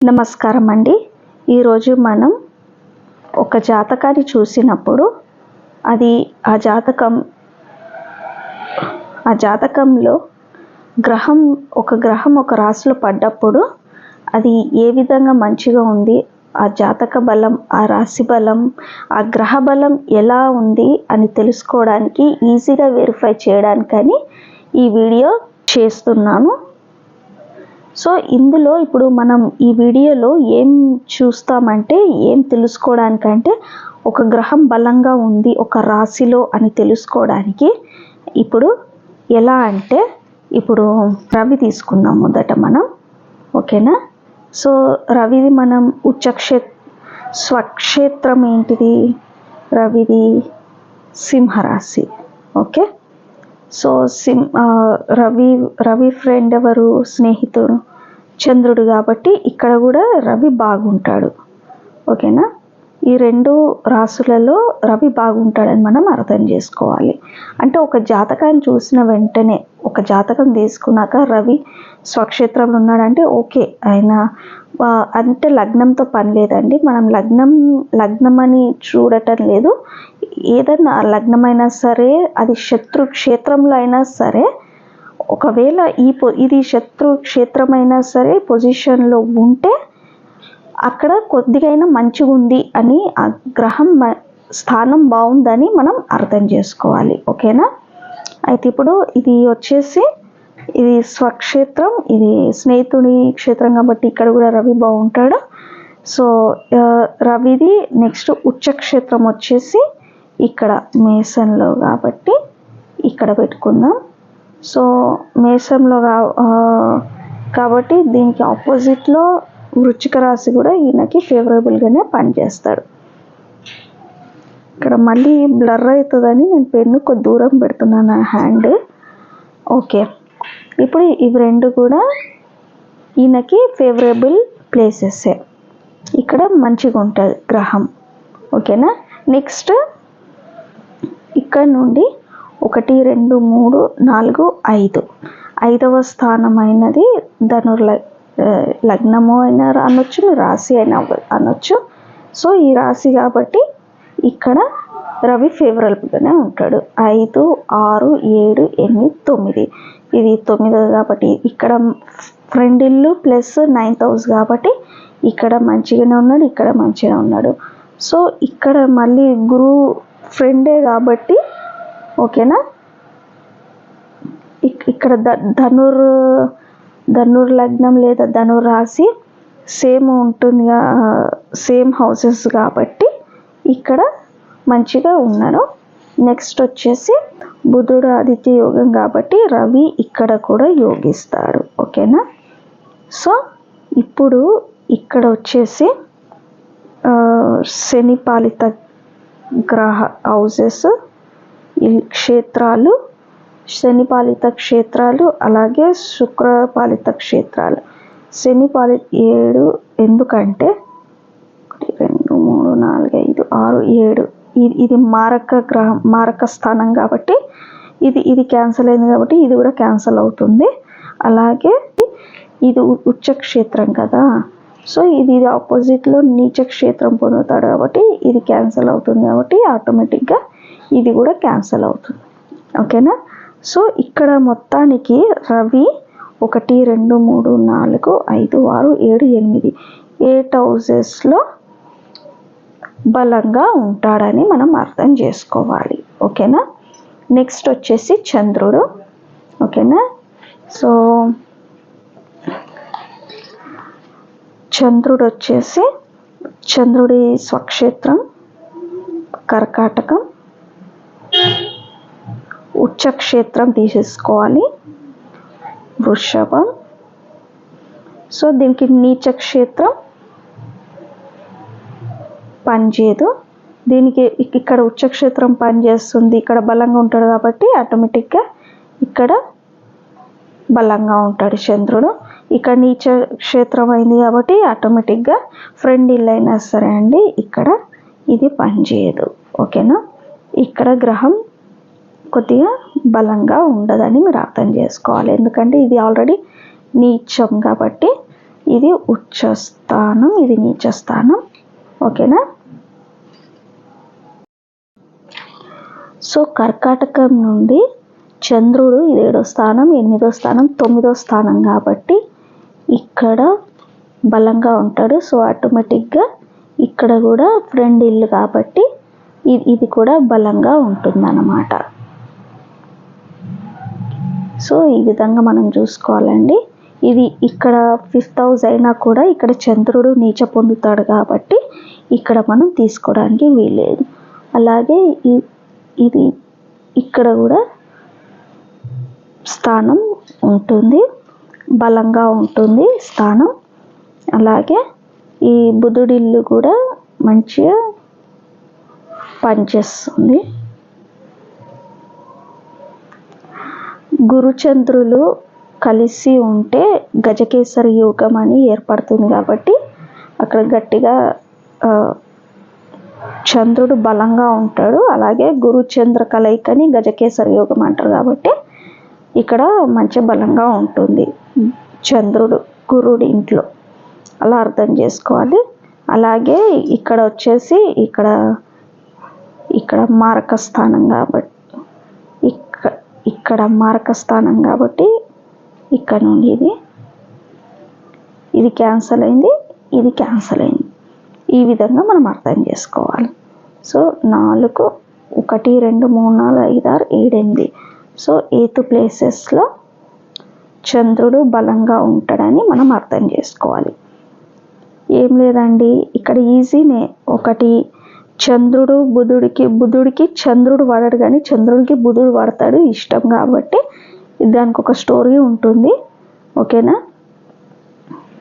నమస్కారం అండి ఈరోజు మనం ఒక జాతకాన్ని చూసినప్పుడు అది ఆ జాతకం ఆ జాతకంలో గ్రహం ఒక గ్రహం ఒక రాశిలో పడ్డప్పుడు అది ఏ విధంగా మంచిగా ఉంది? ఆ జాతక బలం ఆ రాశి బలం ఆ గ్రహ బలం ఎలా ఉంది అని తెలుసుకోవడానికి ఈజీగా వెరిఫై చేయడానికని ఈ వీడియో చేస్తున్నాను. సో ఇందులో ఇప్పుడు మనం ఈ వీడియోలో ఏం చూస్తామంటే ఏం తెలుసుకోవడానికంటే ఒక గ్రహం బలంగా ఉంది ఒక రాశిలో అని తెలుసుకోవడానికి ఇప్పుడు ఎలా అంటే ఇప్పుడు రవి తీసుకుందాం మొదట మనం. ఓకేనా? సో రవిది మనం ఉచ్చక్షే స్వక్షేత్రం ఏంటిది? రవిది సింహరాశి. ఓకే? సో సిం రవి రవి ఫ్రెండ్ ఎవరు? స్నేహితుడు? చంద్రుడు కాబట్టి ఇక్కడ కూడా రవి బాగుంటాడు. ఓకేనా? ఈ రెండు రాసులలో రవి బాగుంటాడని మనం అర్థం చేసుకోవాలి. అంటే ఒక జాతకాన్ని చూసిన వెంటనే ఒక జాతకం తీసుకున్నాక రవి స్వక్షేత్రంలో ఉన్నాడంటే ఓకే. ఆయన అంటే లగ్నంతో పని లేదండి. మనం లగ్నం లగ్నం అని చూడటం లేదు. ఏదన్నా లగ్నమైనా సరే అది శత్రు క్షేత్రంలో అయినా సరే ఒకవేళ ఈ పొ ఇది శత్రు క్షేత్రమైనా సరే పొజిషన్లో ఉంటే అక్కడ కొద్దిగైనా మంచిగా ఉంది అని ఆ గ్రహం స్థానం బాగుందని మనం అర్థం చేసుకోవాలి. ఓకేనా? అయితే ఇప్పుడు ఇది వచ్చేసి ఇది స్వక్షేత్రం ఇది స్నేహితుడి క్షేత్రం కాబట్టి ఇక్కడ కూడా రవి బాగుంటాడు సో రవిది నెక్స్ట్ ఉచ్చక్షేత్రం వచ్చేసి ఇక్కడ మేసన్లో కాబట్టి ఇక్కడ పెట్టుకుందాం. సో మేసంలో కాబట్టి దీనికి ఆపోజిట్లో వృచ్చిక రాశి కూడా ఈయనకి ఫేవరబుల్గానే పనిచేస్తాడు. ఇక్కడ మళ్ళీ బ్లర్ అవుతుందని నేను పెన్ను కొద్ది దూరం పెడుతున్నాను హ్యాండ్. ఓకే. ఇప్పుడు ఇవి రెండు కూడా ఈయనకి ఫేవరబుల్ ప్లేసెసే. ఇక్కడ మంచిగా ఉంటుంది గ్రహం. ఓకేనా? నెక్స్ట్ ఇక్కడ నుండి ఒకటి రెండు మూడు నాలుగు ఐదు. ఐదవ స్థానమైనది ధనుర్ల లగ్నము అయినా అనొచ్చు రాశి అయినా అనొచ్చు. సో ఈ రాశి కాబట్టి ఇక్కడ రవి ఫేవరబుల్గానే ఉంటాడు. ఐదు ఆరు ఏడు ఎనిమిది తొమ్మిది. ఇది తొమ్మిది కాబట్టి ఇక్కడ ఫ్రెండ్ ఇల్లు ప్లస్ నైన్త్ హౌస్ కాబట్టి ఇక్కడ మంచిగానే ఉన్నాడు ఇక్కడ మంచిగా ఉన్నాడు. సో ఇక్కడ మళ్ళీ గురువు ఫ్రెండే కాబట్టి ఓకేనా? ఇక్కడ ద ధనుర్ ధనుర్ లగ్నం లేదా ధనుర్ రాశి సేమ్ ఉంటుంది సేమ్ హౌసెస్ కాబట్టి ఇక్కడ మంచిగా ఉన్నారు నెక్స్ట్ వచ్చేసి బుధుడు ఆదిత్య యోగం కాబట్టి రవి ఇక్కడ కూడా యోగిస్తాడు. ఓకేనా? సో ఇప్పుడు ఇక్కడ వచ్చేసి శని పాలిత గ్రహ హౌసెస్ ఈ క్షేత్రాలు శని పాలిత క్షేత్రాలు అలాగే శుక్రపాలిత క్షేత్రాలు. శని పాలిత ఏడు ఎందుకంటే ఒకటి రెండు మూడు నాలుగు ఐదు ఆరు ఏడు. ఇది ఇది మారక గ్రహం మారక స్థానం కాబట్టి ఇది ఇది క్యాన్సల్ అయింది కాబట్టి ఇది కూడా క్యాన్సల్ అవుతుంది. అలాగే ఇది ఉచ్చ క్షేత్రం కదా. సో ఇది ఇది ఆపోజిట్లో నీచ క్షేత్రం పొందుతాడు కాబట్టి ఇది క్యాన్సల్ అవుతుంది కాబట్టి ఆటోమేటిక్గా ఇది కూడా క్యాన్సల్ అవుతుంది. ఓకేనా? సో ఇక్కడ మొత్తానికి రవి ఒకటి రెండు మూడు నాలుగు ఐదు ఆరు ఏడు ఎనిమిది. ఎయిట్ హౌజెస్లో బలంగా ఉంటాడని మనం అర్థం చేసుకోవాలి. ఓకేనా? నెక్స్ట్ వచ్చేసి చంద్రుడు. ఓకేనా? సో చంద్రుడు వచ్చేసి చంద్రుడి స్వక్షేత్రం కర్కాటకం ఉచ్చక్షేత్రం తీసేసుకోవాలి. వృషభం. సో దీనికి నీచ క్షేత్రం పనిచేయదు. దీనికి ఇక్కడ ఉచ్చక్షేత్రం పనిచేస్తుంది ఇక్కడ బలంగా ఉంటాడు కాబట్టి ఆటోమేటిక్గా ఇక్కడ బలంగా ఉంటాడు చంద్రుడు. ఇక్కడ నీచ క్షేత్రం అయింది కాబట్టి ఆటోమేటిక్గా ఫ్రెండ్ ఇల్లు అయినా సరే అండి ఇక్కడ ఇది పనిచేయదు. ఓకేనా? ఇక్కడ గ్రహం కొద్దిగా బలంగా ఉండదని మీరు అర్థం చేసుకోవాలి. ఎందుకంటే ఇది ఆల్రెడీ నీచం కాబట్టి ఇది ఉచ్చస్థానం ఇది నీచస్థానం. ఓకేనా? సో కర్కాటకం నుండి చంద్రుడు ఇది ఏడో స్థానం ఎనిమిదో స్థానం తొమ్మిదో స్థానం కాబట్టి ఇక్కడ బలంగా ఉంటాడు. సో ఆటోమేటిక్గా ఇక్కడ కూడా ఫ్రెండ్ ఇల్లు కాబట్టి ఇది ఇది కూడా బలంగా ఉంటుందన్నమాట. సో ఈ విధంగా మనం చూసుకోవాలండి. ఇది ఇక్కడ ఫిఫ్త్ హౌస్ అయినా కూడా ఇక్కడ చంద్రుడు నీచ పొందుతాడు కాబట్టి ఇక్కడ మనం తీసుకోవడానికి వీలేదు అలాగే ఈ- ఇది ఇక్కడ కూడా స్థానం ఉంటుంది. బలంగా ఉంటుంది స్థానం. అలాగే ఈ బుధుడిల్లు కూడా మంచిగా పనిచేస్తుంది. గురుచంద్రులు కలిసి ఉంటే గజకేసరి యోగం అని ఏర్పడుతుంది కాబట్టి అక్కడ గట్టిగా చంద్రుడు బలంగా ఉంటాడు. అలాగే గురుచంద్ర కలయికని గజకేసరి యోగం అంటారు కాబట్టి ఇక్కడ మంచి బలంగా ఉంటుంది చంద్రుడు గురుడి ఇంట్లో. అలా అర్థం చేసుకోవాలి. అలాగే ఇక్కడ వచ్చేసి ఇక్కడ ఇక్కడ మారక స్థానం కాబట్టి ఇక్కడ ఇక్కడ మారక స్థానం కాబట్టి ఇక్కడ నుండి ఇది ఇది క్యాన్సల్ అయింది ఇది క్యాన్సల్ అయింది. ఈ విధంగా మనం అర్థం చేసుకోవాలి. సో నాలుగు ఒకటి రెండు మూడు నాలుగు ఐదు ఆరు ఏడు ఎనిమిది. సో ఎయిత్ ప్లేసెస్లో చంద్రుడు బలంగా ఉంటాడని మనం అర్థం చేసుకోవాలి. ఏం లేదండి ఇక్కడ ఈజీనే ఒకటి చంద్రుడు బుధుడికి బుధుడికి చంద్రుడు వాడాడు కానీ చంద్రుడికి బుధుడు వాడతాడు ఇష్టం కాబట్టి దానికి ఒక స్టోరీ ఉంటుంది. ఓకేనా?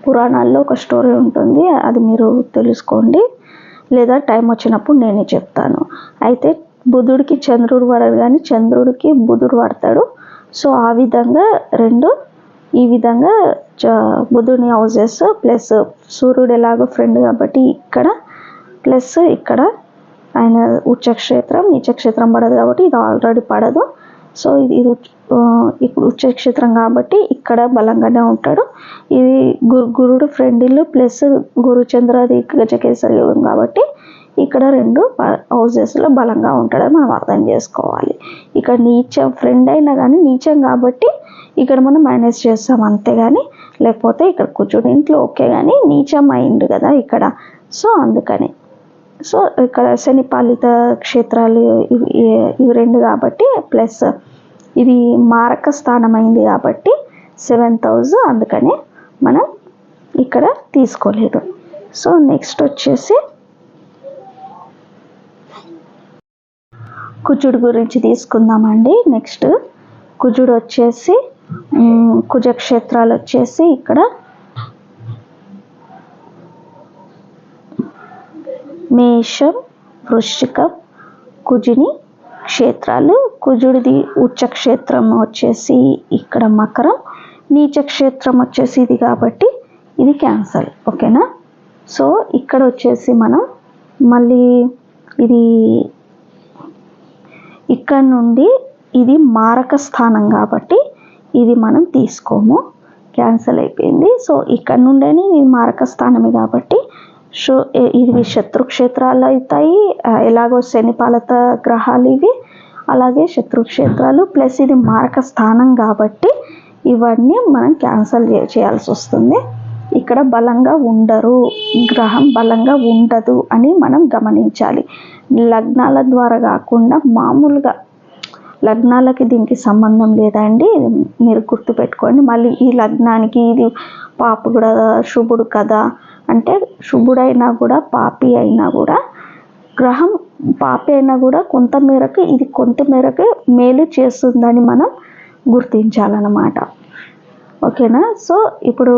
పురాణాల్లో ఒక స్టోరీ ఉంటుంది. అది మీరు తెలుసుకోండి. లేదా టైం వచ్చినప్పుడు నేనే చెప్తాను. అయితే బుధుడికి చంద్రుడు వాడాడు కానీ చంద్రుడికి బుధుడు వాడతాడు. సో ఆ విధంగా రెండు ఈ విధంగా చ బుధుని హౌజెస్ ప్లస్ సూర్యుడు ఎలాగో ఫ్రెండ్ కాబట్టి ఇక్కడ ప్లస్ ఇక్కడ ఆయన ఉచ్చక్షేత్రం నీచక్షేత్రం పడదు కాబట్టి ఇది ఆల్రెడీ పడదు. సో ఇది ఇది ఇప్పుడు ఉచ్చక్షేత్రం కాబట్టి ఇక్కడ బలంగానే ఉంటాడు. ఇది గురు గురుడు ఫ్రెండ్ ఇల్లు ప్లస్ గురుచంద్రది గజకేసరి యోగం కాబట్టి ఇక్కడ రెండు హౌజెస్లో బలంగా ఉంటాడని మనం అర్థం చేసుకోవాలి. ఇక్కడ నీచం ఫ్రెండ్ అయినా కానీ నీచం కాబట్టి ఇక్కడ మనం మేనేజ్ చేస్తాం అంతే కానీ లేకపోతే ఇక్కడ కూర్చుని ఇంట్లో ఓకే కానీ నీచం అయిండు కదా ఇక్కడ. సో అందుకని. సో ఇక్కడ శని పాలిత క్షేత్రాలు ఇవి ఇవి రెండు కాబట్టి ప్లస్ ఇది మారక స్థానం అయింది కాబట్టి సెవెన్ థౌజ్ అందుకని మనం ఇక్కడ తీసుకోలేదు. సో నెక్స్ట్ వచ్చేసి కుజుడు గురించి తీసుకుందామండి. నెక్స్ట్ కుజుడు వచ్చేసి కుజక్షేత్రాలు వచ్చేసి ఇక్కడ మేషం వృశ్చికం కుజుని క్షేత్రాలు. కుజుడిది ఉచ్చక్షేత్రం వచ్చేసి ఇక్కడ మకరం నీచ క్షేత్రం వచ్చేసి ఇది కాబట్టి ఇది క్యాన్సల్. ఓకేనా? సో ఇక్కడ వచ్చేసి మనం మళ్ళీ ఇది ఇక్కడ నుండి ఇది మారక స్థానం కాబట్టి ఇది మనం తీసుకోము. క్యాన్సిల్ అయిపోయింది. సో ఇక్కడ నుండేనే ఇది మారక స్థానమే కాబట్టి సో ఇవి శత్రుక్షేత్రాలు అవుతాయి. ఎలాగో శనిపాలత గ్రహాలు ఇవి. అలాగే శత్రుక్షేత్రాలు ప్లస్ ఇది మారక స్థానం కాబట్టి ఇవన్నీ మనం క్యాన్సల్ చేయాల్సి వస్తుంది. ఇక్కడ బలంగా ఉండరు. గ్రహం బలంగా ఉండదు అని మనం గమనించాలి. లగ్నాల ద్వారా కాకుండా మామూలుగా లగ్నాలకి దీనికి సంబంధం లేదండి మీరు గుర్తుపెట్టుకోండి. మళ్ళీ ఈ లగ్నానికి ఇది పాప కూడా శుభుడు కదా. అంటే శుభుడైనా కూడా పాపి అయినా కూడా గ్రహం పాపి అయినా కూడా కొంత మేరకు ఇది కొంత మేరకు మేలు చేస్తుందని మనం గుర్తించాలన్నమాట. ఓకేనా? సో ఇప్పుడు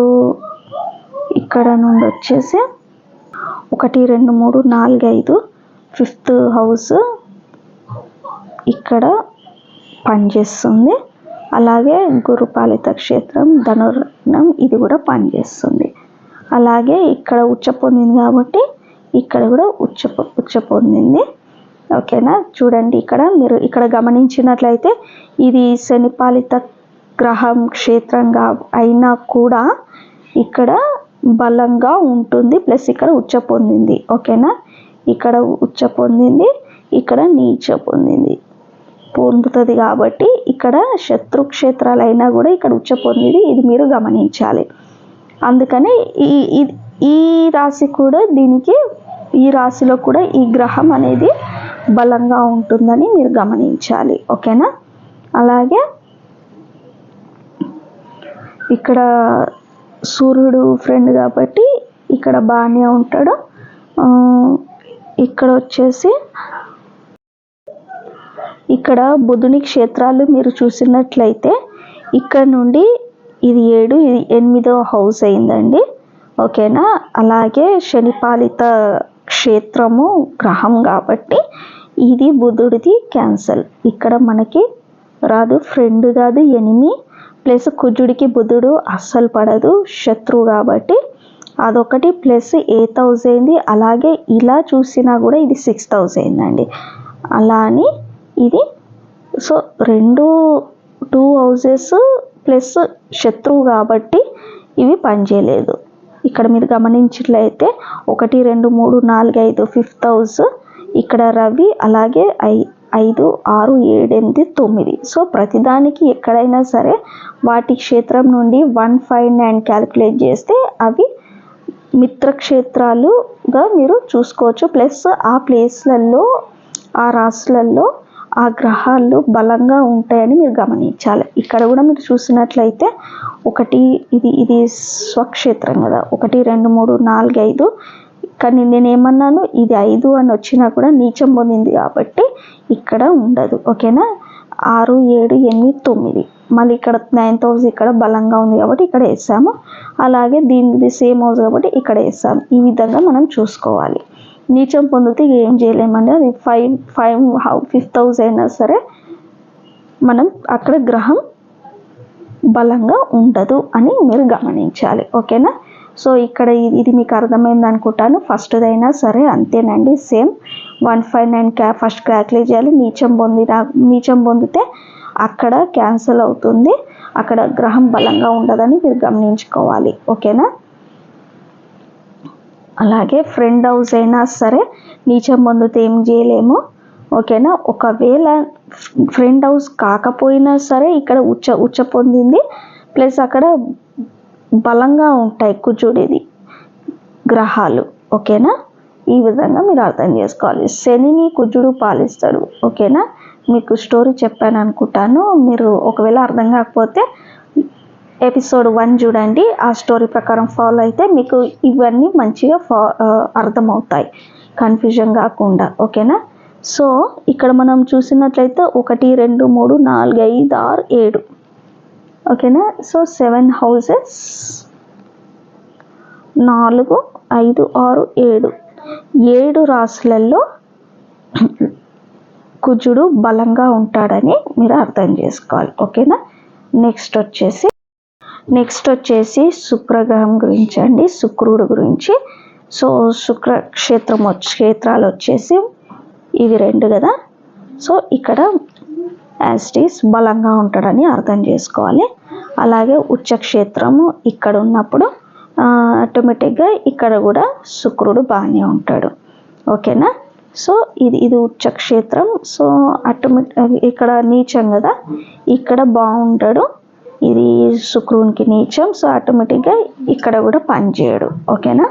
ఇక్కడ నుండి వచ్చేసి ఒకటి రెండు మూడు నాలుగు ఐదు ఫిఫ్త్ హౌస్ ఇక్కడ పనిచేస్తుంది. అలాగే గురుపాలిత క్షేత్రం ధనుర్ణం ఇది కూడా పనిచేస్తుంది. అలాగే ఇక్కడ ఉచ్చ పొందింది కాబట్టి ఇక్కడ కూడా ఉచ్చ పొ- ఉచ్చ పొందింది ఓకేనా? చూడండి ఇక్కడ మీరు ఇక్కడ గమనించినట్లయితే ఇది శనిపాలిత గ్రహం క్షేత్రంగా అయినా కూడా ఇక్కడ బలంగా ఉంటుంది ప్లస్ ఇక్కడ ఉచ్చ పొందింది ఓకేనా? ఇక్కడ ఉచ్చ పొందింది ఇక్కడ నీచ పొందింది పొందుతుంది కాబట్టి ఇక్కడ శత్రు క్షేత్రాలు అయినా కూడా ఇక్కడ ఉచ్చ పొందింది ఇది మీరు గమనించాలి. అందుకని ఈ ఈ- ఈ రాశి కూడా దీనికి ఈ రాశిలో కూడా ఈ గ్రహం అనేది బలంగా ఉంటుందని మీరు గమనించాలి. ఓకేనా? అలాగే ఇక్కడ సూర్యుడు ఫ్రెండ్ కాబట్టి ఇక్కడ బాగానే ఉంటాడు. ఇక్కడ వచ్చేసి ఇక్కడ బుధుని క్షేత్రాలు మీరు చూసినట్లయితే ఇక్కడ నుండి ఇది ఏడు ఇది ఎనిమిదో హౌస్ అయిందండి. ఓకేనా? అలాగే శనిపాలిత క్షేత్రము గ్రహం కాబట్టి ఇది బుధుడిది క్యాన్సల్. ఇక్కడ మనకి రాదు ఫ్రెండ్ కాదు ఎనిమి. ప్లస్ కుజుడికి బుధుడు అస్సలు పడదు శత్రువు కాబట్టి. అదొకటి ప్లస్ ఎయిత్ హౌస్ అయింది. అలాగే ఇలా చూసినా కూడా ఇది సిక్స్త్ హౌస్ అయిందండి. అలా అని ఇది. సో రెండు టూ హౌసెస్ ప్లస్ శత్రువు కాబట్టి ఇవి పనిచేయలేదు. ఇక్కడ మీరు గమనించినట్లయితే ఒకటి రెండు మూడు నాలుగు ఐదు ఫిఫ్త్ హౌస్ ఇక్కడ రవి అలాగే ఐ ఐదు ఆరు ఏడు ఎనిమిది తొమ్మిది. సో ప్రతిదానికి ఎక్కడైనా సరే వాటి క్షేత్రం నుండి వన్ ఫైవ్ నైన్ క్యాలిక్యులేట్ చేస్తే అవి మిత్రక్షేత్రాలుగా మీరు చూసుకోవచ్చు. ప్లస్ ఆ ప్లేస్లలో ఆ రాసులలో ఆ గ్రహాలు బలంగా ఉంటాయని మీరు గమనించాలి. ఇక్కడ కూడా మీరు చూసినట్లయితే ఒకటి ఇది ఇది స్వక్షేత్రం కదా. ఒకటి రెండు మూడు నాలుగు ఐదు. కానీ నేను ఏమన్నాను? ఇది ఐదు అని వచ్చినా కూడా నీచం పొందింది కాబట్టి ఇక్కడ ఉండదు. ఓకేనా? ఆరు ఏడు ఎనిమిది తొమ్మిది. మళ్ళీ ఇక్కడ నైన్త్ హౌస్ ఇక్కడ బలంగా ఉంది కాబట్టి ఇక్కడ వేసాము. అలాగే దీనిది సేమ్ హౌస్ కాబట్టి ఇక్కడ వేసాము. ఈ విధంగా మనం చూసుకోవాలి. నీచం పొందితే ఏం చేయలేమండి అది ఫైవ్ ఫైవ్ ఫిఫ్త్ హౌస్ అయినా సరే మనం అక్కడ గ్రహం బలంగా ఉండదు అని మీరు గమనించాలి. ఓకేనా? సో ఇక్కడ ఇది ఇది మీకు అర్థమైంది అనుకుంటాను. ఫస్ట్దైనా సరే అంతేనండి. సేమ్ వన్ ఫైవ్ నైన్ క్యా ఫస్ట్ క్యాల్కులేట్ చేయాలి. నీచం పొందిన నీచం పొందితే అక్కడ క్యాన్సిల్ అవుతుంది. అక్కడ గ్రహం బలంగా ఉండదని మీరు గమనించుకోవాలి. ఓకేనా? అలాగే ఫ్రెండ్ హౌస్ అయినా సరే నీచం పొందితే ఏం చేయలేము ఓకేనా? ఒకవేళ ఫ్రెండ్ హౌస్ కాకపోయినా సరే ఇక్కడ ఉచ్చ ఉచ్చ పొందింది ప్లస్ అక్కడ బలంగా ఉంటాయి కుజుడిది గ్రహాలు ఓకేనా? ఈ విధంగా మీరు అర్థం చేసుకోవాలి. శనిని కుజుడు పాలిస్తాడు ఓకేనా? మీకు స్టోరీ చెప్పాను అనుకుంటాను. మీరు ఒకవేళ అర్థం కాకపోతే ఎపిసోడ్ వన్ చూడండి. ఆ స్టోరీ ప్రకారం ఫాలో అయితే మీకు ఇవన్నీ మంచిగా ఫా అర్థమవుతాయి. కన్ఫ్యూజన్ కాకుండా ఓకేనా? సో ఇక్కడ మనం చూసినట్లయితే ఒకటి రెండు మూడు నాలుగు ఐదు ఆరు ఏడు. ఓకేనా? So seven houses. నాలుగు ఐదు ఆరు ఏడు. ఏడు రాసులలో కుజుడు బలంగా ఉంటాడని మీరు అర్థం చేసుకోవాలి. ఓకేనా? నెక్స్ట్ వచ్చేసి నెక్స్ట్ వచ్చేసి శుక్రగ్రహం గురించి అండి శుక్రుడు గురించి. సో శుక్ర క్షేత్రం క్షేత్రాలు వచ్చేసి ఇవి రెండు కదా. సో ఇక్కడ యాస్టీస్ బలంగా ఉంటాడని అర్థం చేసుకోవాలి. అలాగే ఉచ్చక్షేత్రము ఇక్కడ ఉన్నప్పుడు ఆటోమేటిక్గా ఇక్కడ కూడా శుక్రుడు బాగానే ఉంటాడు. ఓకేనా? సో ఇది ఇది ఉచ్చక్షేత్రం. సో ఆటోమేటిక్ ఇక్కడ నీచం కదా. ఇక్కడ బాగుంటాడు ఇది శుక్రునికి నీచం సో ఆటోమేటిక్గా ఇక్కడ కూడా పనిచేయడు. ఓకేనా?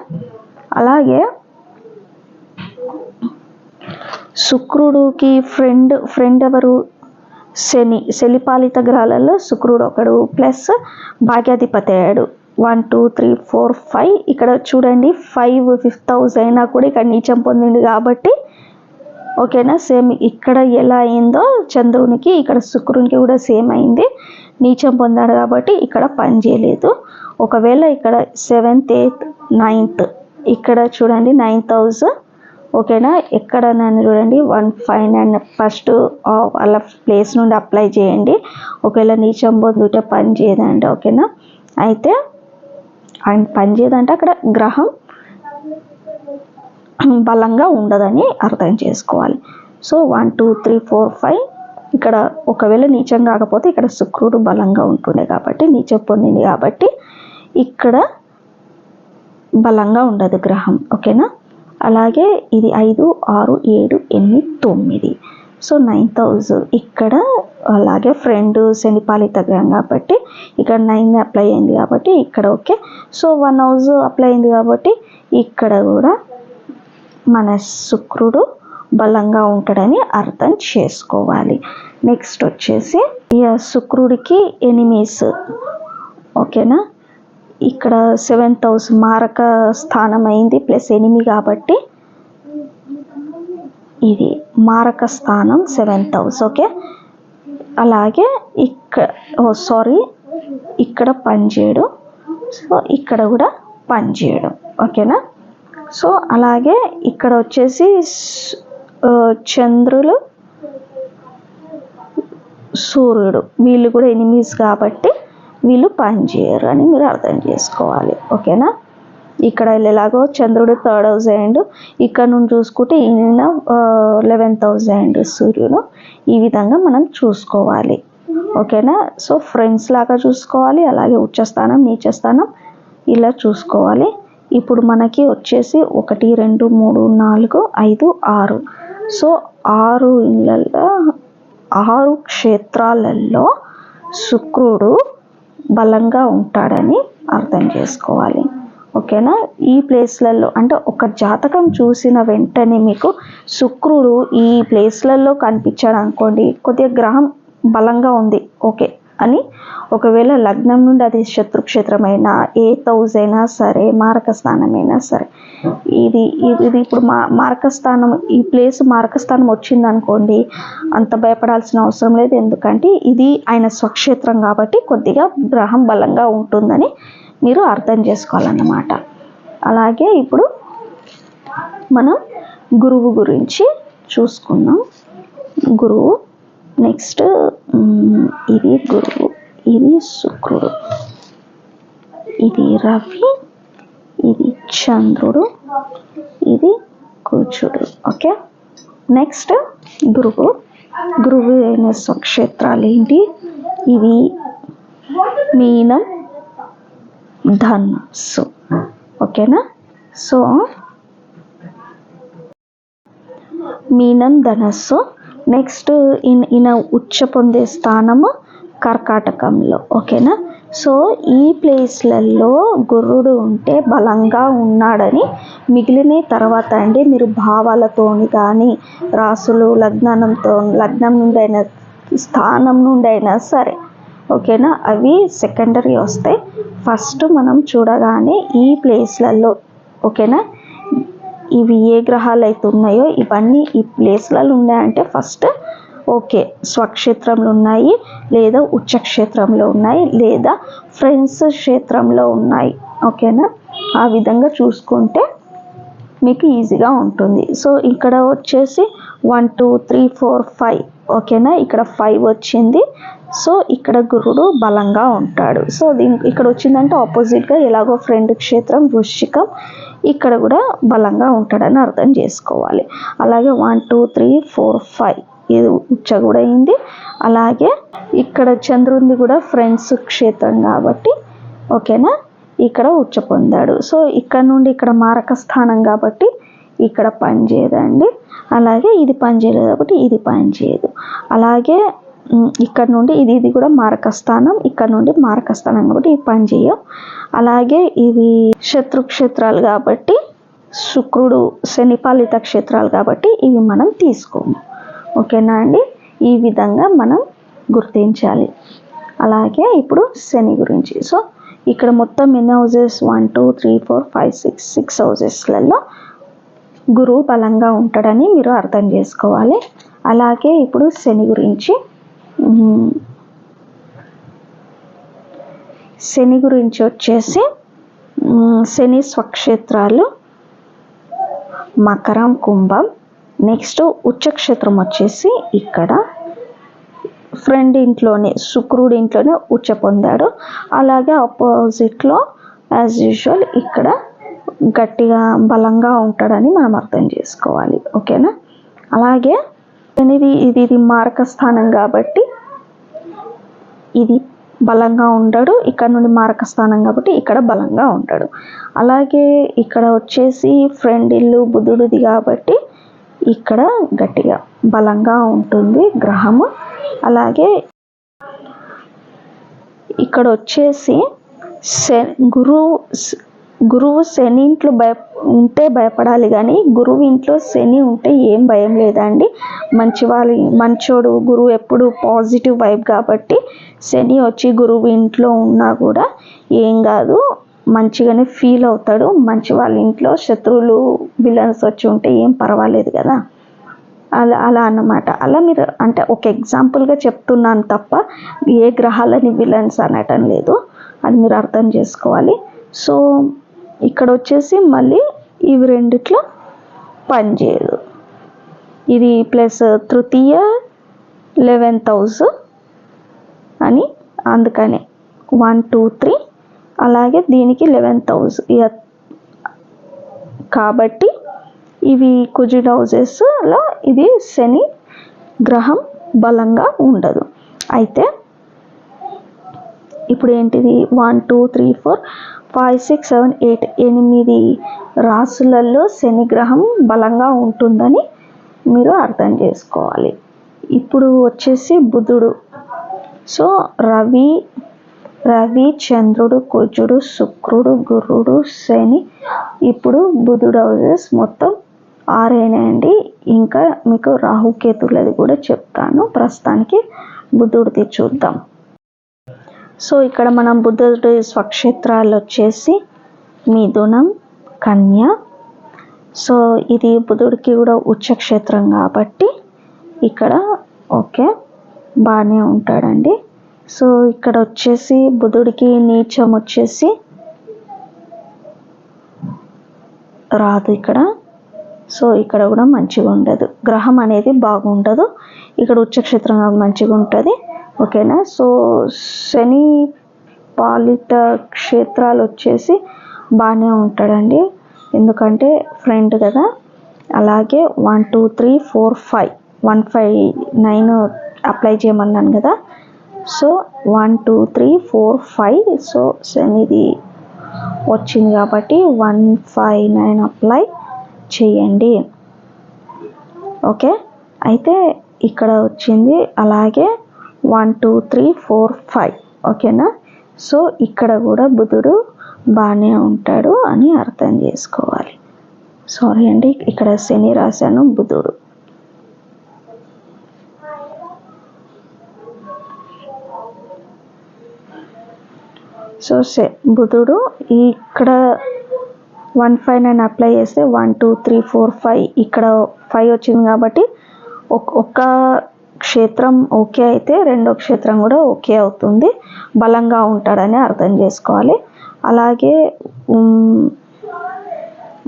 అలాగే శుక్రుడికి ఫ్రెండ్ ఫ్రెండ్ ఎవరు? శని శలిపాలిత గ్రహాలలో శుక్రుడు ఒకడు ప్లస్ భాగ్యాధిపతి అయ్యాడు. One two three four five ఇక్కడ చూడండి ఫైవ్ ఫిఫ్త్ హౌస్ అయినా కూడా ఇక్కడ నీచం పొందిండు కాబట్టి ఓకేనా? సేమ్ ఇక్కడ ఎలా అయిందో చంద్రునికి ఇక్కడ శుక్రునికి కూడా సేమ్ అయింది. నీచం పొందాడు కాబట్టి ఇక్కడ పని చేయలేదు. ఒకవేళ ఇక్కడ సెవెంత్ ఎయిత్ నైన్త్ ఇక్కడ చూడండి నైన్త్ హౌస్ ఓకేనా? ఎక్కడ నన్ను చూడండి వన్ ఫైవ్ నైన్ ఫస్ట్ వాళ్ళ ప్లేస్ నుండి అప్లై చేయండి. ఒకవేళ నీచం పొందుటే పని చేయదండి ఓకేనా? అయితే ఆయన పని చేయదంటే అక్కడ గ్రహం బలంగా ఉండదని అర్థం చేసుకోవాలి. So one two three four five ఇక్కడ ఒకవేళ నీచం కాకపోతే ఇక్కడ శుక్రుడు బలంగా ఉంటుండే కాబట్టి నీచం పొందింది కాబట్టి ఇక్కడ బలంగా ఉండదు గ్రహం ఓకేనా? అలాగే ఇది ఐదు ఆరు ఏడు ఎనిమిది తొమ్మిది. So ninth thousand. ఇక్కడ అలాగే ఫ్రెండ్ శనిపాలిత గ్రహం కాబట్టి ఇక్కడ నైన్ అప్లై అయింది కాబట్టి ఇక్కడ okay. So one house apply అయింది కాబట్టి ఇక్కడ కూడా మన శుక్రుడు బలంగా ఉంటాడని అర్థం చేసుకోవాలి. నెక్స్ట్ వచ్చేసి శుక్రుడికి ఎనిమీస్. ఓకేనా? ఇక్కడ సెవెంత్ హౌస్ మారక స్థానం అయింది ప్లస్ ఎనిమి కాబట్టి ఇది మారక స్థానం సెవెంత్ హౌస్ ఓకే? అలాగే ఇక్కడ ఓ సారీ ఇక్కడ పనిచేయడం. సో ఇక్కడ కూడా పనిచేయడం ఓకేనా? సో అలాగే ఇక్కడ వచ్చేసి చంద్రులు సూర్యుడు. వీళ్ళు కూడా ఎనిమీస్ కాబట్టి వీళ్ళు పనిచేయరు అని మీరు అర్థం చేసుకోవాలి. ఓకేనా? ఇక్కడ ఎలాగో చంద్రుడు థర్డ్ హౌస్ అండ్ ఇక్కడ నుండి చూసుకుంటే ఈయన లెవెన్త్ హౌస్ అండ్ సూర్యుడు. ఈ విధంగా మనం చూసుకోవాలి. ఓకేనా? సో ఫ్రెండ్స్ లాగా చూసుకోవాలి అలాగే ఉచ్చస్థానం నీచస్థానం ఇలా చూసుకోవాలి. ఇప్పుడు మనకి వచ్చేసి ఒకటి రెండు మూడు నాలుగు ఐదు ఆరు. సో ఆరు ఇళ్ళల్లో ఆరు క్షేత్రాలలో శుక్రుడు బలంగా ఉంటాడని అర్థం చేసుకోవాలి. ఓకేనా? ఈ ప్లేస్లలో అంటే ఒక జాతకం చూసిన వెంటనే మీకు శుక్రుడు ఈ ప్లేస్లలో కనిపించాడు అనుకోండి కొద్దిగా గ్రహం బలంగా ఉంది ఓకే అని. ఒకవేళ లగ్నం నుండి అది శత్రుక్షేత్రమైన ఏ హౌస్ అయినా సరే మారక స్థానమైనా సరే ఇది ఇది ఇది ఇప్పుడు మా మారకస్థానం ఈ ప్లేస్ మారకస్థానం వచ్చింది అనుకోండి అంత భయపడాల్సిన అవసరం లేదు. ఎందుకంటే ఇది ఆయన స్వక్షేత్రం కాబట్టి కొద్దిగా గ్రహం బలంగా ఉంటుందని మీరు అర్థం చేసుకోవాలన్నమాట. అలాగే ఇప్పుడు మనం గురువు గురించి చూసుకుందాం. గురువు నెక్స్ట్ ఇది గురువు ఇది శుక్రుడు ఇది రవి ఇది చంద్రుడు ఇది కూర్చుడు ఓకే నెక్స్ట్ గురువు. గురువు అయిన స్వక్షేత్రాలు ఏంటి? ఇవి మీనం ధనుసు ఓకేనా సో మీనం ధనస్సు నెక్స్ట్ ఈయన ఈయన ఉచ్చ పొందే స్థానము కర్కాటకంలో. ఓకేనా సో ఈ ప్లేస్లలో గురుడు ఉంటే బలంగా ఉన్నాడని మిగిలిన తర్వాత అండి మీరు భావాలతోని కానీ రాసులు లగ్నంతో లగ్నం నుండి అయినా స్థానం నుండి అయినా సరే ఓకేనా? అవి సెకండరీ వస్తాయి. ఫస్ట్ మనం చూడగానే ఈ ప్లేస్లలో ఓకేనా? ఇవి ఏ గ్రహాలు అయితే ఉన్నాయో ఇవన్నీ ఈ ప్లేస్లలో ఉన్నాయంటే ఫస్ట్ ఓకే స్వక్షేత్రంలో ఉన్నాయి లేదా ఉచ్చక్షేత్రంలో ఉన్నాయి లేదా ఫ్రెండ్స్ క్షేత్రంలో ఉన్నాయి. ఓకేనా? ఆ విధంగా చూసుకుంటే మీకు ఈజీగా ఉంటుంది. సో ఇక్కడ వచ్చేసి one two three four five ఓకేనా? ఇక్కడ ఫైవ్ వచ్చింది. సో ఇక్కడ గురుడు బలంగా ఉంటాడు. సో దీని ఇక్కడ వచ్చిందంటే ఆపోజిట్గా ఎలాగో ఫ్రెండ్ క్షేత్రం వృశ్చికం ఇక్కడ కూడా బలంగా ఉంటాడని అర్థం చేసుకోవాలి. అలాగే one two three four five ఉచ్చ కూడా అయింది. అలాగే ఇక్కడ చంద్రుంది కూడా ఫ్రెండ్స్ క్షేత్రం కాబట్టి ఓకేనా ఇక్కడ ఉచ్చ పొందాడు. సో ఇక్కడ నుండి ఇక్కడ మారక స్థానం కాబట్టి ఇక్కడ పని చేయదండి అలాగే ఇది పని చేయలేదు కాబట్టి ఇది పనిచేయదు. అలాగే ఇక్కడ నుండి ఇది ఇది కూడా మారకస్థానం ఇక్కడ నుండి మారకస్థానం కాబట్టి ఇది పనిచేయం అలాగే ఇవి శత్రు క్షేత్రాలు కాబట్టి శుక్రుడు శనిపాలిత క్షేత్రాలు కాబట్టి ఇవి మనం తీసుకోము. ఓకేనా అండి? ఈ విధంగా మనం గుర్తించాలి. అలాగే ఇప్పుడు శని గురించి. సో ఇక్కడ మొత్తం ఎన్ని houses one two three four five six six హౌజెస్లలో గురువు బలంగా ఉంటాడని మీరు అర్థం చేసుకోవాలి. అలాగే ఇప్పుడు శని గురించి. శని గురించి వచ్చేసి శని స్వక్షేత్రాలు మకరం కుంభం నెక్స్ట్ ఉచ్చక్షేత్రం వచ్చేసి ఇక్కడ. ఫ్రెండ్ ఇంట్లోనే శుక్రుడి ఇంట్లోనే ఉచ్చ పొందాడు. అలాగే ఆపోజిట్లో యాజ్ యూజువల్ ఇక్కడ గట్టిగా బలంగా ఉంటాడని మనం అర్థం చేసుకోవాలి. ఓకేనా అలాగే ఇది ఇది ఇది కాబట్టి ఇది బలంగా ఉండడు. ఇక్కడ నుండి మార్గస్థానం కాబట్టి ఇక్కడ బలంగా ఉంటాడు అలాగే ఇక్కడ వచ్చేసి ఫ్రెండ్ ఇల్లు బుధుడిది కాబట్టి ఇక్కడ గట్టిగా బలంగా ఉంటుంది గ్రహము. అలాగే ఇక్కడ వచ్చేసి శ గురువు గురువు శని ఇంట్లో భయ ఉంటే భయపడాలి కానీ గురువు ఇంట్లో శని ఉంటే ఏం భయం లేదండి. మంచి వాళ్ళ మంచోడు గురువు ఎప్పుడు పాజిటివ్ వైబ్ కాబట్టి శని వచ్చి గురువు ఇంట్లో ఉన్నా కూడా ఏం కాదు. మంచిగానే ఫీల్ అవుతాడు. మంచి వాళ్ళ ఇంట్లో శత్రువులు విలన్స్ వచ్చి ఉంటే ఏం పర్వాలేదు కదా. అలా అలా అన్నమాట. అలా మీరు అంటే ఒక ఎగ్జాంపుల్గా చెప్తున్నాను తప్ప ఏ గ్రహాలని విలన్స్ అనటం లేదు. అది మీరు అర్థం చేసుకోవాలి. సో ఇక్కడ వచ్చేసి మళ్ళీ ఇవి రెండిట్లో పనిచేయదు. ఇది ప్లస్ తృతీయ లెవెన్త్ హౌస్ అని అందుకని. వన్ టూ త్రీ అలాగే దీనికి లెవెన్ థౌజండ్ కాబట్టి ఇవి కుజిడ్ హౌజెస్లో ఇది శని గ్రహం బలంగా ఉండదు. అయితే ఇప్పుడు ఏంటిది? One two three four five six seven eight ఎనిమిది రాసులలో శని గ్రహం బలంగా ఉంటుందని మీరు అర్థం చేసుకోవాలి. ఇప్పుడు వచ్చేసి బుధుడు. సో రవి రవి చంద్రుడు కుజుడు శుక్రుడు గురుడు శని. ఇప్పుడు బుధుడు హౌజెస్ మొత్తం ఆరేనండి. ఇంకా మీకు రాహుకేతులది కూడా చెప్తాను. ప్రస్తుతానికి బుధుడిది చూద్దాం. సో ఇక్కడ మనం బుద్ధుడి స్వక్షేత్రాలు వచ్చేసి మిథునం కన్య. సో ఇది బుధుడికి కూడా ఉచ్చక్షేత్రం కాబట్టి ఇక్కడ ఓకే బాగానే ఉంటాడండి. సో ఇక్కడ వచ్చేసి బుధుడికి నీచం వచ్చేసి రాదు ఇక్కడ. సో ఇక్కడ కూడా మంచిగా ఉండదు. గ్రహం అనేది బాగుండదు. ఇక్కడ ఉచ్చక్షేత్రం మంచిగా ఉంటుంది. ఓకేనా? సో శని పాలిత క్షేత్రాలు వచ్చేసి బాగానే ఉంటాడండి. ఎందుకంటే ఫ్రెండ్ కదా. అలాగే one two three four five one five nine apply చేయమన్నాను కదా. So one two three four five. So శనిది వచ్చింది కాబట్టి వన్ ఫైవ్ నైన్ అప్లై చేయండి. ఓకే? అయితే ఇక్కడ వచ్చింది అలాగే one two three four five. ఓకేనా? సో ఇక్కడ కూడా బుధుడు బాగానే ఉంటాడు అని అర్థం చేసుకోవాలి. సారీ అండి ఇక్కడ శని రాశాను బుధుడు. సో సే బుధుడు ఇక్కడ వన్ ఫైవ్ నైన్ అప్లై చేస్తే one two three four five ఇక్కడ ఫైవ్ వచ్చింది కాబట్టి ఒక్క క్షేత్రం ఓకే అయితే రెండో క్షేత్రం కూడా ఓకే అవుతుంది. బలంగా ఉంటాడని అర్థం చేసుకోవాలి. అలాగే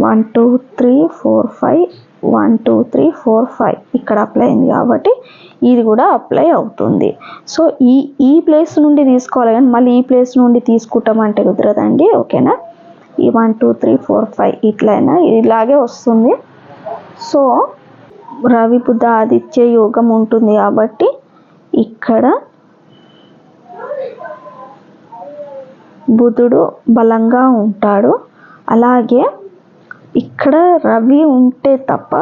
one two three four five one two three four five ఇక్కడ అప్లై అయింది కాబట్టి ఇది కూడా అప్లై అవుతుంది. సో ఈ ఈ ప్లేస్ నుండి తీసుకోవాలి కానీ మళ్ళీ ఈ ప్లేస్ నుండి తీసుకుంటామంటే కుదరదండి. ఓకేనా ఈ one two three four five ఇట్లయినా ఇలాగే వస్తుంది. సో రవి బుద్ధ ఆదిత్య యోగం ఉంటుంది కాబట్టి ఇక్కడ బుధుడు బలంగా ఉంటాడు. అలాగే ఇక్కడ రవి ఉంటే తప్ప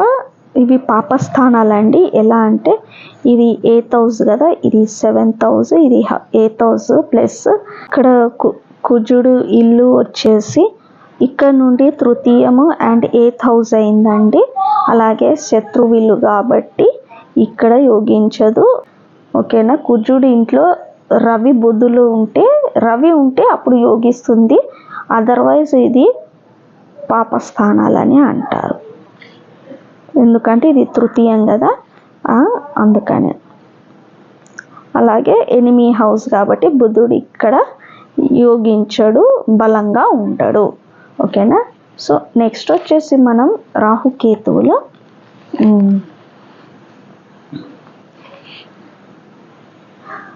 ఇవి పాపస్థానాలండి. ఎలా అంటే ఇది ఎయిత్ హౌస్ కదా ఇది సెవెంత్ హౌస్ ఇది ఎయిత్ హౌస్ ప్లస్ ఇక్కడ కుజుడు ఇల్లు వచ్చేసి ఇక్కడ నుండి తృతీయము అండ్ ఎయిత్ హౌస్ అయిందండి. అలాగే శత్రువిల్లు కాబట్టి ఇక్కడ యోగించదు. ఓకేనా? కుజుడు ఇంట్లో రవి బుద్ధులు ఉంటే రవి ఉంటే అప్పుడు యోగిస్తుంది. అదర్వైజ్ ఇది పాపస్థానాలని అంటారు. ఎందుకంటే ఇది తృతీయం కదా? అందుకని. అలాగే ఎనిమి హౌస్ కాబట్టి బుద్ధుడు ఇక్కడ యోగించడు బలంగా ఉండడు. ఓకేనా సో నెక్స్ట్ వచ్చేసి మనం రాహుకేతువులో.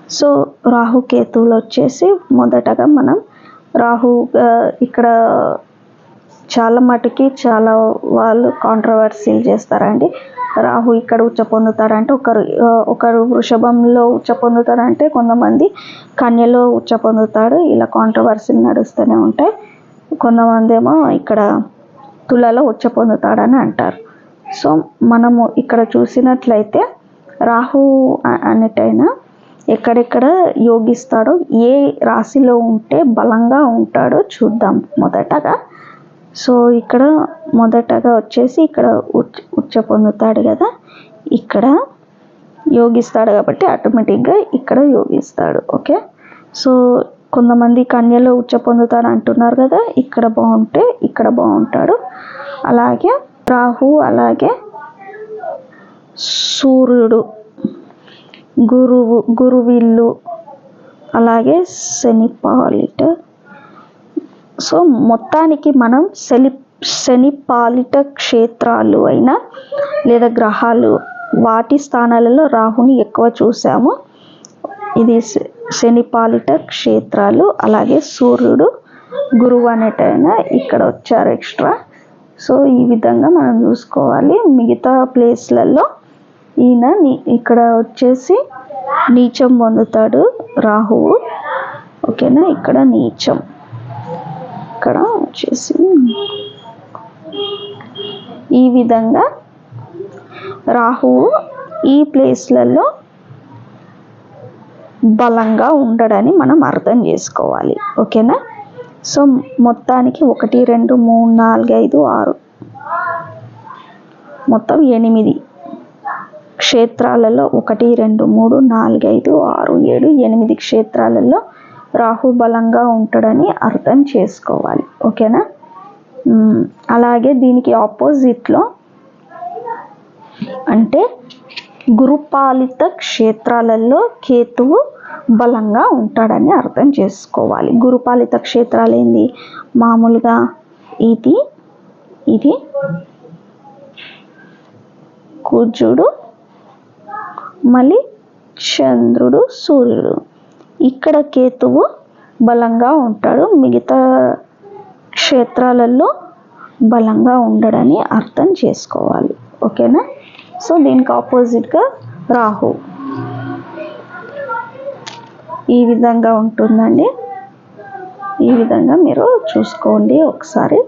So hmm. రాహుకేతువులు వచ్చేసి మొదటగా మనం రాహు ఇక్కడ చాలా మటుకి చాలా వాళ్ళు కాంట్రవర్సీలు చేస్తారండి. రాహు ఇక్కడ ఉచ్చ పొందుతారంటే ఒకరు ఒకరు వృషభంలో ఉచ్చ పొందుతారంటే కొంతమంది కన్యలో ఉచ్చ పొందుతాడు ఇలా కాంట్రవర్సీలు నడుస్తూనే ఉంటాయి. కొంతమంది ఏమో ఇక్కడ తులలో ఉచ్చ పొందుతాడని అంటారు. సో మనము ఇక్కడ చూసినట్లయితే రాహు అనేటైనా ఎక్కడెక్కడ యోగిస్తాడో ఏ రాశిలో ఉంటే బలంగా ఉంటాడో చూద్దాం మొదటగా. సో ఇక్కడ మొదటగా వచ్చేసి ఇక్కడ ఉచ్చ ఉచ్చ పొందుతాడు కదా. ఇక్కడ యోగిస్తాడు కాబట్టి ఆటోమేటిక్గా ఇక్కడ యోగిస్తాడు ఓకే సో కొంతమంది కన్యలో ఉచ్చ పొందుతాడు అంటున్నారు కదా ఇక్కడ బాగుంటే ఇక్కడ బాగుంటాడు. అలాగే రాహు అలాగే సూర్యుడు గురువు గురువిల్లు అలాగే శని పాలిట సో మొత్తానికి మనం శని శనిపాలిట క్షేత్రాలు అయినా లేదా గ్రహాలు వాటి స్థానాలలో రాహుని ఎక్కువ చూసాము. ఇది శనిపాలిట శని పాలిట క్షేత్రాలు అలాగే సూర్యుడు గురువు అనేటైనా ఇక్కడ వచ్చారు ఎక్స్ట్రా. సో ఈ విధంగా మనం చూసుకోవాలి. మిగతా ప్లేస్లలో ఈయన నీ- ఇక్కడ వచ్చేసి నీచం పొందుతాడు రాహువు. ఓకేనా? ఇక్కడ నీచం. ఇక్కడ వచ్చేసి ఈ విధంగా రాహువు ఈ ప్లేస్లలో బలంగా ఉండడని మనం అర్థం చేసుకోవాలి. ఓకేనా? సో మొత్తానికి ఒకటి రెండు మూడు నాలుగు ఐదు ఆరు మొత్తం ఎనిమిది క్షేత్రాలలో ఒకటి రెండు మూడు నాలుగు ఐదు ఆరు ఏడు ఎనిమిది క్షేత్రాలలో రాహు బలంగా ఉంటాడని అర్థం చేసుకోవాలి. ఓకేనా? అలాగే దీనికి ఆపోజిట్లో అంటే గురుపాలిత క్షేత్రాలలో కేతువు బలంగా ఉంటాడని అర్థం చేసుకోవాలి. గురుపాలిత క్షేత్రాలు ఏంది? మామూలుగా ఇది ఇది కుజుడు మళ్ళీ చంద్రుడు సూర్యుడు. ఇక్కడ కేతువు బలంగా ఉంటాడు. మిగతా క్షేత్రాలలో బలంగా ఉండడని అర్థం చేసుకోవాలి. ఓకేనా? సో దీనికి ఆపోజిట్గా రాహు ఈ విధంగా ఉంటుందండి. ఈ విధంగా మీరు చూసుకోండి ఒకసారి.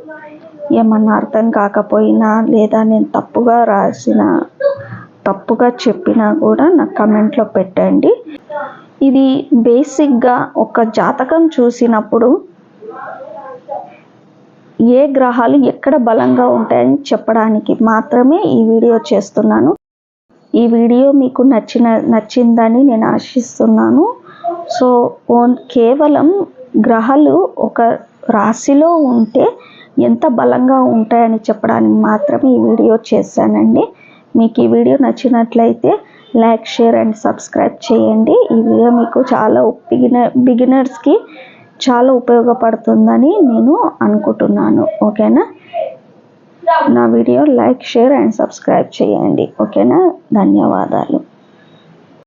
ఏమన్నా అర్థం కాకపోయినా లేదా నేను తప్పుగా రాసిన తప్పుగా చెప్పినా కూడా నాకు కమెంట్లో పెట్టండి. ఇది బేసిక్గా ఒక జాతకం చూసినప్పుడు ఏ గ్రహాలు ఎక్కడ బలంగా ఉంటాయని చెప్పడానికి మాత్రమే ఈ వీడియో చేస్తున్నాను. ఈ వీడియో మీకు నచ్చిన నచ్చిందని నేను ఆశిస్తున్నాను. సో ఓన్ కేవలం గ్రహాలు ఒక రాశిలో ఉంటే ఎంత బలంగా ఉంటాయని చెప్పడానికి మాత్రమే ఈ వీడియో చేశానండి. మీకు ఈ వీడియో నచ్చినట్లయితే లైక్ షేర్ అండ్ సబ్స్క్రైబ్ చేయండి. ఈ వీడియో మీకు చాలా బిగినర్ బిగినర్స్కి చాలా ఉపయోగపడుతుందని నేను అనుకుంటున్నాను. ఓకేనా? నా video like share and subscribe చేయండి. ఓకేనా? ధన్యవాదాలు.